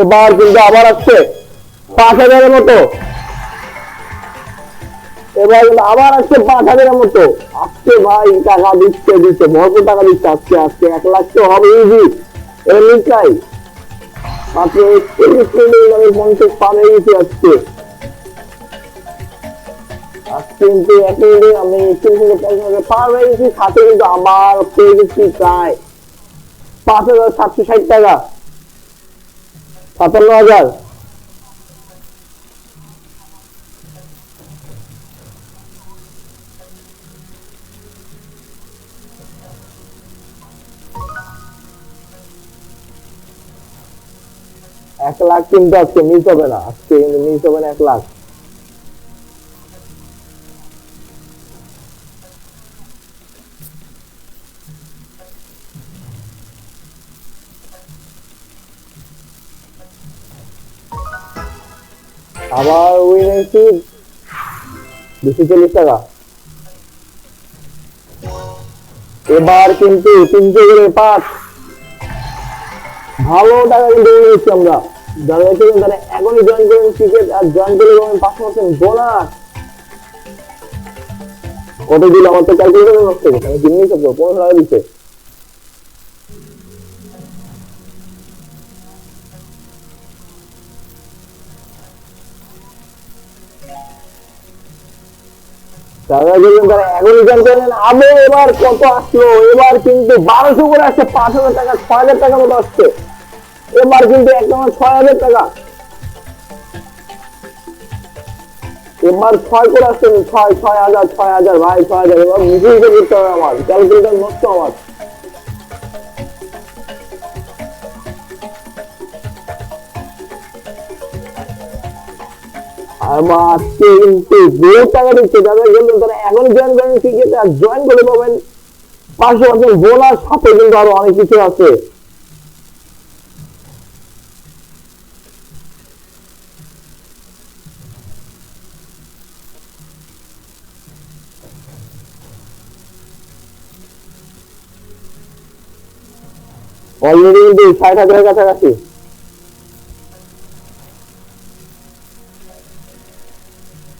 এবার কিন্তু আবার আসছে পাঁচ হাজারের মতো। এবার কিন্তু আবার আসছে পাঁচ হাজারের মতো। আসছে ভাই, টাকা দিচ্ছে দিচ্ছে, ভরপুর টাকা দিচ্ছে আজকে আজকে এক লাখ তো হবে ইজি আজকে। আজকে কিন্তু আমি কিন্তু গেছি প্রায় পাঁচ হাজার ষাট টাকা। সাতান্ন হাজার। এক লাখ কিন্তু আজকে মিস হবে না। আজকে কিন্তু মিস হবে না এক লাখ। আবার হয়েছি দুশো চল্লিশ টাকা। এবার কিন্তু তিনশো করে পাঁচ ভালো টাকা কিন্তু নিয়েছি আমরা। যারা হচ্ছে তারা এখনই জয়েন করেন ক্রিকেট আর জয়েন করে পাবেন পাঁচ পার্সেন্ট বোনাস কত দিল আমার তো ক্যালকুলেটার নষ্ট গেছে আমি পনেরো টাকা দিচ্ছে। পাঁচ হাজার টাকা ছয় হাজার টাকা মতো আসছে এবার কিন্তু ছয় হাজার টাকা এবার ছয় করে আসছে ছয় ছয় হাজার ছয় হাজার, ভাই, ছয় হাজার, এবার হিসেবে করতে হবে আমার ক্যালকুলেটার নষ্ট আমার। কিন্তু বহুত টাকা দিচ্ছে। যাদের তারা এখন জয়েন করেন ক্রিকেটে আর জয়েন করে পাবেন। সাথে কিন্তু আরও অনেক কিছু আছে। অলরেডি কিন্তু ষাট হাজারের কাছাকাছি।